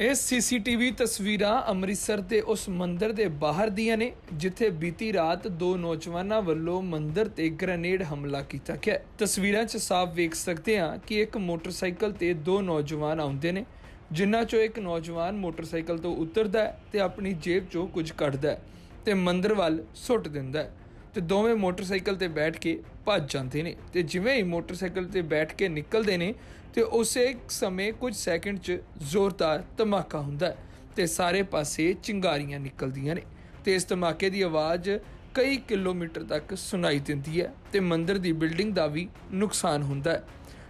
ਇਹ ਸੀਸੀਟੀਵੀ ਤਸਵੀਰਾਂ ਅੰਮ੍ਰਿਤਸਰ ਦੇ ਉਸ ਮੰਦਿਰ ਦੇ ਬਾਹਰ ਦੀਆਂ ਨੇ, ਜਿੱਥੇ ਬੀਤੀ ਰਾਤ ਦੋ ਨੌਜਵਾਨਾਂ ਵੱਲੋਂ ਮੰਦਿਰ ਤੇ ਗ੍ਰੇਨੇਡ ਹਮਲਾ ਕੀਤਾ ਗਿਆ ਤਸਵੀਰਾਂ 'ਚ ਸਾਫ਼ ਵੇਖ ਸਕਦੇ ਹਾਂ ਕਿ ਇੱਕ ਮੋਟਰਸਾਈਕਲ ਤੇ ਦੋ ਨੌਜਵਾਨ ਆਉਂਦੇ ਨੇ, ਜਿਨ੍ਹਾਂ 'ਚੋਂ ਇੱਕ ਨੌਜਵਾਨ ਮੋਟਰਸਾਈਕਲ ਤੋਂ ਉਤਰਦਾ ਹੈ ਤੇ ਆਪਣੀ ਜੇਬ 'ਚੋਂ ਕੁਝ ਕੱਢਦਾ ਹੈ ਤੇ ਮੰਦਿਰ ਵੱਲ ਸੁੱਟ ਦਿੰਦਾ ਹੈ। ਤੇ ਦੋਵੇਂ ਮੋਟਰਸਾਈਕਲ ਤੇ ਬੈਠ ਕੇ ਭੱਜ ਜਾਂਦੇ ਨੇ। ਤੇ ਜਿਵੇਂ ਹੀ ਮੋਟਰਸਾਈਕਲ ਤੇ ਬੈਠ ਕੇ ਨਿਕਲਦੇ ਨੇ, ਤੇ ਉਸੇ ਸਮੇਂ ਕੁਝ ਸੈਕਿੰਡ 'ਚ ਜ਼ੋਰਦਾਰ ਧਮਾਕਾ ਹੁੰਦਾ ਹੈ ਤੇ ਸਾਰੇ ਪਾਸੇ ਚਿੰਗਾਰੀਆਂ ਨਿਕਲਦੀਆਂ ਨੇ। ਤੇ ਇਸ ਧਮਾਕੇ ਦੀ ਆਵਾਜ਼ ਕਈ ਕਿਲੋਮੀਟਰ ਤੱਕ ਸੁਣਾਈ ਦਿੰਦੀ ਹੈ ਤੇ ਮੰਦਿਰ ਦੀ ਬਿਲਡਿੰਗ ਦਾ ਵੀ ਨੁਕਸਾਨ ਹੁੰਦਾ ਹੈ।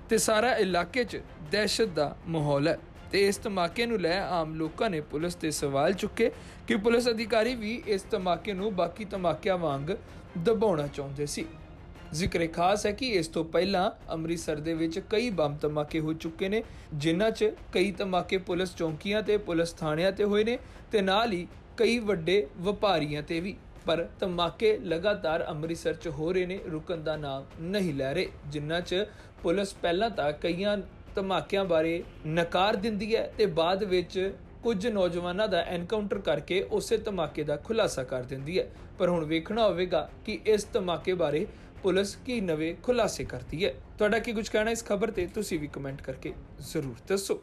ਤੇ ਸਾਰਾ ਇਲਾਕੇ 'ਚ ਦਹਿਸ਼ਤ ਦਾ ਮਾਹੌਲ ਹੈ। ਤੇ ਇਸ ਧਮਾਕੇ ਨੂੰ ਲੈ ਆਮ ਲੋਕਾਂ ਨੇ ਪੁਲਿਸ ਤੇ ਸਵਾਲ ਚੁੱਕੇ ਕਿ ਪੁਲਿਸ ਅਧਿਕਾਰੀ ਵੀ ਇਸ ਧਮਾਕੇ ਨੂੰ ਬਾਕੀ ਧਮਾਕਿਆਂ ਵਾਂਗ ਦਬਾਉਣਾ ਚਾਹੁੰਦੇ ਸੀ। ਜ਼ਿਕਰ ਇਹ ਖਾਸ ਹੈ ਕਿ ਇਸ ਤੋਂ ਪਹਿਲਾਂ ਅੰਮ੍ਰਿਤਸਰ ਦੇ ਵਿੱਚ ਕਈ ਬੰਬ ਧਮਾਕੇ ਹੋ ਚੁੱਕੇ ਨੇ, ਜਿਨ੍ਹਾਂ 'ਚ ਕਈ ਧਮਾਕੇ ਪੁਲਿਸ ਚੌਂਕੀਆਂ ਤੇ ਪੁਲਿਸ ਥਾਣਿਆਂ ਤੇ ਹੋਏ ਨੇ ਤੇ ਨਾਲ ਹੀ ਕਈ ਵੱਡੇ ਵਪਾਰੀਆਂ ਤੇ ਵੀ। ਪਰ ਧਮਾਕੇ ਲਗਾਤਾਰ ਅੰਮ੍ਰਿਤਸਰ 'ਚ ਹੋ ਰਹੇ ਨੇ, ਰੁਕਣ ਦਾ ਨਾਮ ਨਹੀਂ ਲੈ ਰਹੇ, ਜਿਨ੍ਹਾਂ 'ਚ ਪੁਲਿਸ ਪਹਿਲਾਂ ਤਾਂ ਕਈਆਂ ਧਮਾਕਿਆਂ ਬਾਰੇ ਨਕਾਰ ਦਿੰਦੀ ਹੈ ਤੇ ਬਾਅਦ ਵਿੱਚ ਕੁਝ ਨੌਜਵਾਨਾਂ ਦਾ ਐਨਕਾਊਂਟਰ ਕਰਕੇ ਉਸੇ ਧਮਾਕੇ ਦਾ ਖੁਲਾਸਾ ਕਰ ਦਿੰਦੀ ਹੈ। ਪਰ ਹੁਣ ਵੇਖਣਾ ਹੋਵੇਗਾ ਕਿ ਇਸ ਧਮਾਕੇ ਬਾਰੇ ਪੁਲਿਸ ਕੀ ਨਵੇਂ ਖੁਲਾਸੇ ਕਰਦੀ ਹੈ। ਤੁਹਾਡਾ ਕੀ ਕੁਝ ਕਹਿਣਾ ਇਸ ਖਬਰ ਤੇ ਤੁਸੀਂ ਵੀ ਕਮੈਂਟ ਕਰਕੇ ਜ਼ਰੂਰ ਦੱਸੋ।